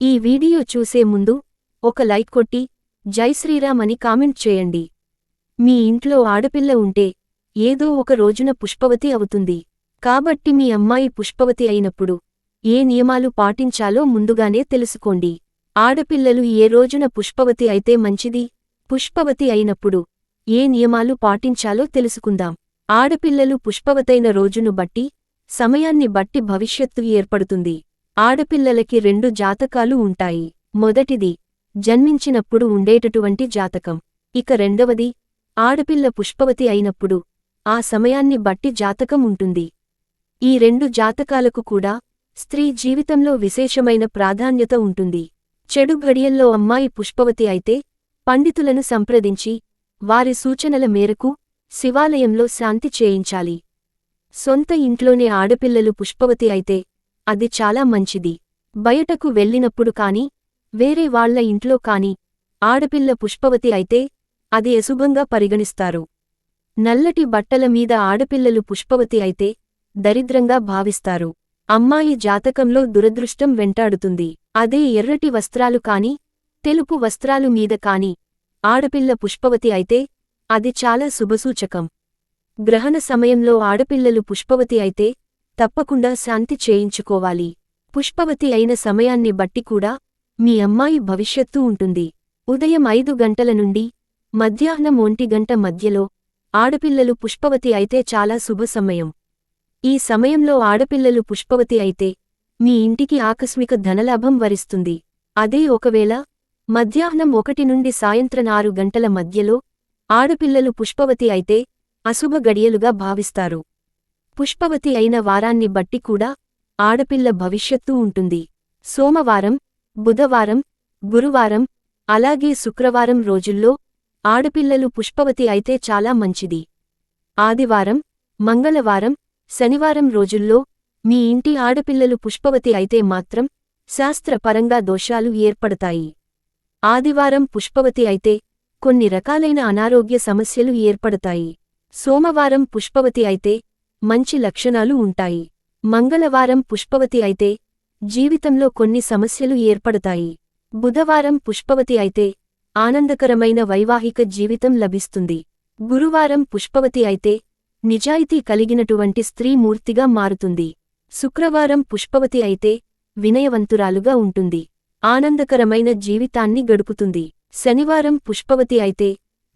ఈ వీడియో చూసే ముందు ఒక లైక్ కొట్టి జై శ్రీరామ్ అని కామెంట్ చేయండి. మీ ఇంట్లో ఆడపిల్ల ఉంటే ఏదో ఒక రోజున పుష్పవతి అవుతుంది. కాబట్టి మీ అమ్మాయి పుష్పవతి అయినప్పుడు ఏ నియమాలు పాటించాలో ముందుగానే తెలుసుకోండి. ఆడపిల్లలు ఏ రోజున పుష్పవతి అయితే మంచిది? పుష్పవతి అయినప్పుడు ఏ నియమాలు పాటించాలో తెలుసుకుందాం. ఆడపిల్లలు పుష్పవతైన రోజును బట్టి సమయాన్ని బట్టి భవిష్యత్తు ఏర్పడుతుంది. ఆడపిల్లలకి రెండు జాతకాలు ఉంటాయి. మొదటిది జన్మించినప్పుడు ఉండేటటువంటి జాతకం. ఇక రెండవది ఆడపిల్ల పుష్పవతి అయినప్పుడు ఆ సమయాన్ని బట్టి జాతకం ఉంటుంది. ఈ రెండు జాతకాలకు కూడా స్త్రీ జీవితంలో విశేషమైన ప్రాధాన్యత ఉంటుంది. చెడు ఘడియల్లో అమ్మాయి పుష్పవతి అయితే పండితులను సంప్రదించి వారి సూచనల మేరకు శివాలయంలో శాంతి చేయించాలి. సొంత ఇంట్లోనే ఆడపిల్లలు పుష్పవతి అయితే అది చాలా మంచిది. బయటకు వెళ్ళినప్పుడు కాని వేరే వాళ్ళ ఇంట్లో కాని ఆడపిల్ల పుష్పవతి అయితే అది అశుభంగా పరిగణిస్తారు. నల్లటి బట్టల మీద ఆడపిల్లలు పుష్పవతి అయితే దరిద్రంగా భావిస్తారు. అమ్మాయి జాతకంలో దురదృష్టం వెంటాడుతుంది. అదే ఎర్రటి వస్త్రాలు కాని తెలుపు వస్త్రాలు మీద కాని ఆడపిల్ల పుష్పవతి అయితే అది చాలా శుభసూచకం. గ్రహణ సమయంలో ఆడపిల్లలు పుష్పవతి అయితే తప్పకుండా శాంతి చేయించుకోవాలి. పుష్పవతి అయిన సమయాన్ని బట్టి కూడా మీ అమ్మాయి భవిష్యత్తు ఉంటుంది. ఉదయం ఐదు గంటల నుండి మధ్యాహ్నం ఒంటి గంట మధ్యలో ఆడపిల్లలు పుష్పవతి అయితే చాలా శుభ సమయం. ఈ సమయంలో ఆడపిల్లలు పుష్పవతి అయితే మీ ఇంటికి ఆకస్మిక ధనలాభం వరిస్తుంది. అదే ఒకవేళ మధ్యాహ్నం ఒకటి నుండి సాయంత్రం ఆరు గంటల మధ్యలో ఆడపిల్లలు పుష్పవతి అయితే అశుభ గడియలుగా భావిస్తారు. పుష్పవతి అయిన వారాన్ని బట్టి కూడా ఆడపిల్ల భవిష్యత్తు ఉంటుంది. సోమవారం బుధవారం గురువారం అలాగే శుక్రవారం రోజుల్లో ఆడపిల్లలు పుష్పవతి అయితే చాలా మంచిది. ఆదివారం మంగళవారం శనివారం రోజుల్లో మీ ఇంటి ఆడపిల్లలు పుష్పవతి అయితే మాత్రం శాస్త్రపరంగా దోషాలు ఏర్పడతాయి. ఆదివారం పుష్పవతి అయితే కొన్ని రకాలైన అనారోగ్య సమస్యలు ఏర్పడతాయి. సోమవారం పుష్పవతి అయితే మంచి లక్షణాలు ఉంటాయి. మంగళవారం పుష్పవతి అయితే జీవితంలో కొన్ని సమస్యలు ఏర్పడతాయి. బుధవారం పుష్పవతి అయితే ఆనందకరమైన వైవాహిక జీవితం లభిస్తుంది. గురువారం పుష్పవతి అయితే నిజాయితీ కలిగినటువంటి స్త్రీ మూర్తిగా మారుతుంది. శుక్రవారం పుష్పవతి అయితే వినయవంతురాలుగా ఉంటుంది. ఆనందకరమైన జీవితాన్ని గడుపుతుంది. శనివారం పుష్పవతి అయితే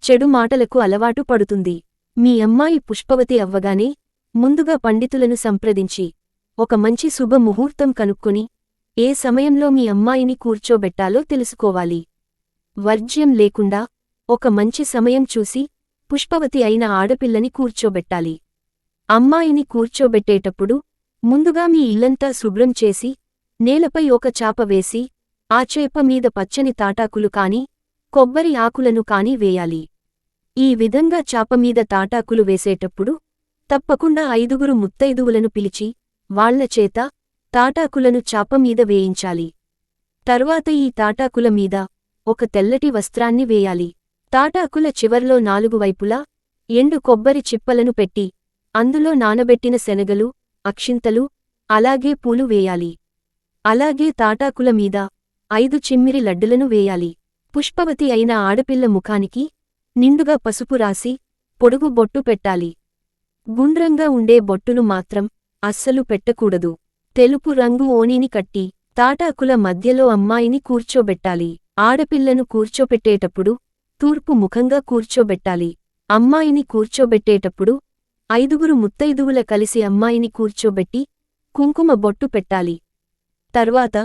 చెడు మాటలకు అలవాటు పడుతుంది. మీ అమ్మాయి పుష్పవతి అవ్వగానే ముందుగా పండితులను సంప్రదించి ఒక మంచి శుభ ముహూర్తం కనుక్కొని ఏ సమయంలో మీ అమ్మాయిని కూర్చోబెట్టాలో తెలుసుకోవాలి. వర్జ్యం లేకుండా ఒక మంచి సమయం చూసి పుష్పవతి అయిన ఆడపిల్లని కూర్చోబెట్టాలి. అమ్మాయిని కూర్చోబెట్టేటప్పుడు ముందుగా మీ ఇల్లంతా శుభ్రం చేసి నేలపై ఒక చాప వేసి ఆ చేప మీద పచ్చని తాటాకులు కాని కొబ్బరి ఆకులను కాని వేయాలి. ఈ విధంగా చాపమీద తాటాకులు వేసేటప్పుడు తప్పకుండా ఐదుగురు ముత్తైదువులను పిలిచి వాళ్ళచేత తాటాకులను చాపమీద వేయించాలి. తరువాత ఈ తాటాకుల మీద ఒక తెల్లటి వస్త్రాన్ని వేయాలి. తాటాకుల చివర్లో నాలుగు వైపులా ఎండు కొబ్బరి చిప్పలను పెట్టి అందులో నానబెట్టిన శనగలు అక్షింతలు అలాగే పూలు వేయాలి. అలాగే తాటాకుల మీద ఐదు చిమ్మిరి లడ్డులను వేయాలి. పుష్పవతి అయిన ఆడపిల్ల ముఖానికి నిండుగా పసుపు రాసి పొడుగు బొట్టు పెట్టాలి. గుండ్రంగా ఉండే బొట్టును మాత్రం అస్సలు పెట్టకూడదు. తెలుపు రంగు ఓణీని కట్టి తాటాకుల మధ్యలో అమ్మాయిని కూర్చోబెట్టాలి. ఆడపిల్లను కూర్చోపెట్టేటప్పుడు తూర్పు ముఖంగా కూర్చోబెట్టాలి. అమ్మాయిని కూర్చోబెట్టేటప్పుడు ఐదుగురు ముత్తైదువుల కలిసి అమ్మాయిని కూర్చోబెట్టి కుంకుమ బొట్టు పెట్టాలి. తర్వాత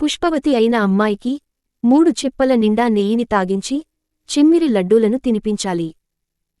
పుష్పవతి అయిన అమ్మాయికి మూడు చిప్పల నిండా నెయ్యిని తాగించి చిమ్మిరి లడ్డూలను తినిపించాలి.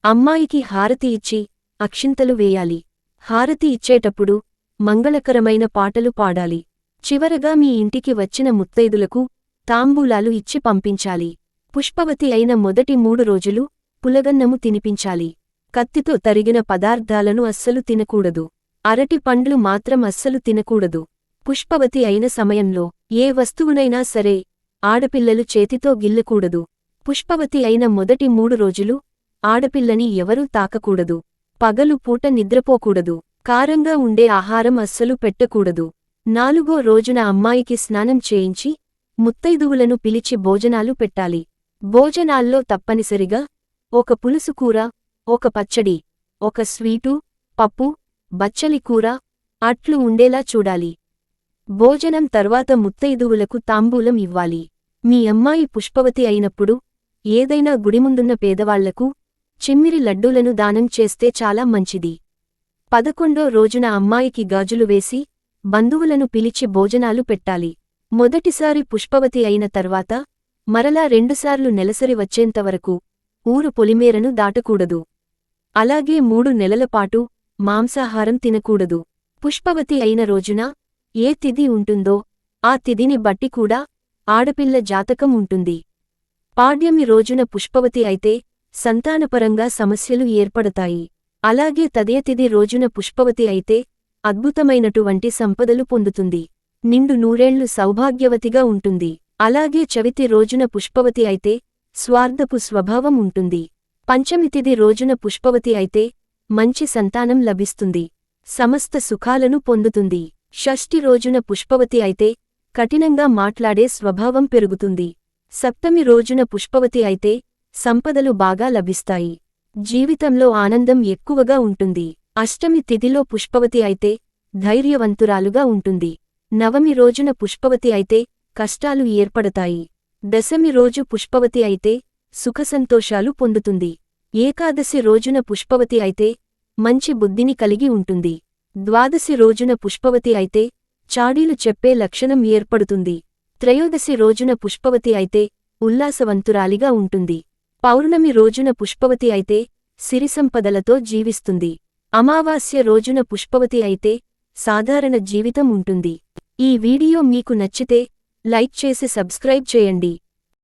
అమ్మాయికి హారతి ఇచ్చి అక్షింతలు వేయాలి. హారతి ఇచ్చేటప్పుడు మంగళకరమైన పాటలు పాడాలి. చివరగా మీ ఇంటికి వచ్చిన ముత్తైదులకు తాంబూలాలు ఇచ్చి పంపించాలి. పుష్పవతి అయిన మొదటి మూడు రోజులు పులగన్నము తినిపించాలి. కత్తితో తరిగిన పదార్థాలను అస్సలు తినకూడదు. అరటి పండ్లు మాత్రం అస్సలు తినకూడదు. పుష్పవతి అయిన సమయంలో ఏ వస్తువునైనా సరే ఆడపిల్లలు చేతితో గిల్లకూడదు. పుష్పవతి అయిన మొదటి మూడు రోజులు ఆడపిల్లని ఎవరూ తాకకూడదు. పగలు పూట నిద్రపోకూడదు. కారంగా ఉండే ఆహారం అస్సలు పెట్టకూడదు. నాలుగో రోజున అమ్మాయికి స్నానం చేయించి ముత్తైదువులను పిలిచి భోజనాలు పెట్టాలి. భోజనాల్లో తప్పనిసరిగా ఒక పులుసు కూర ఒక పచ్చడి ఒక స్వీటు పప్పు బచ్చలి కూర అట్లు ఉండేలా చూడాలి. భోజనం తర్వాత ముత్తైదువులకు తాంబూలం ఇవ్వాలి. మీ అమ్మాయి పుష్పవతి అయినప్పుడు ఏదైనా గుడిముందున్న పేదవాళ్ళకు చిమ్మిరి లడ్డూలను దానం చేస్తే చాలా మంచిది. పదకొండో రోజున అమ్మాయికి గాజులు వేసి బంధువులను పిలిచి భోజనాలు పెట్టాలి. మొదటిసారి పుష్పవతి అయిన తర్వాత మరలా రెండుసార్లు నెలసరి వచ్చేంతవరకు ఊరు పొలిమేరను దాటకూడదు. అలాగే మూడు నెలలపాటు మాంసాహారం తినకూడదు. పుష్పవతి అయిన రోజున ఏ తిథి ఉంటుందో ఆ తిథిని బట్టి కూడా ఆడపిల్ల జాతకం ఉంటుంది. పాడ్యమి రోజున పుష్పవతి అయితే సంతానపరంగా సమస్యలు ఏర్పడతాయి. అలాగే తదేతిది రోజున పుష్పవతి అయితే అద్భుతమైనటువంటి సంపదలు పొందుతుంది. నిండు నూరేళ్ళు సౌభాగ్యవతిగా ఉంటుంది. అలాగే చవితి రోజున పుష్పవతి అయితే స్వార్థపు స్వభావం ఉంటుంది. పంచమితిది రోజున పుష్పవతి అయితే మంచి సంతానం లభిస్తుంది. సమస్త సుఖాలను పొందుతుంది. షష్ఠి రోజున పుష్పవతి అయితే కఠినంగా మాట్లాడే స్వభావం పెరుగుతుంది. సప్తమి రోజున పుష్పవతి అయితే సంపదలు బాగా లభిస్తాయి. జీవితంలో ఆనందం ఎక్కువగా ఉంటుంది. అష్టమి తిథిలో పుష్పవతి అయితే ధైర్యవంతురాలుగా ఉంటుంది. నవమి రోజున పుష్పవతి అయితే కష్టాలు ఏర్పడతాయి. దశమి రోజు పుష్పవతి అయితే సుఖసంతోషాలు పొందుతుంది. ఏకాదశి రోజున పుష్పవతి అయితే మంచి బుద్ధిని కలిగి ఉంటుంది. ద్వాదశి రోజున పుష్పవతి అయితే చాడీలు చెప్పే లక్షణం ఏర్పడుతుంది. త్రయోదశి రోజున పుష్పవతి అయితే ఉల్లాసవంతురాలిగా ఉంటుంది. పౌర్ణమి రోజున పుష్పవతి అయితే సిరిసంపదలతో జీవిస్తుంది. అమావాస్య రోజున పుష్పవతి అయితే సాధారణ జీవితం ఉంటుంది. ఈ వీడియో మీకు నచ్చితే లైక్ చేసి సబ్స్క్రైబ్ చేయండి.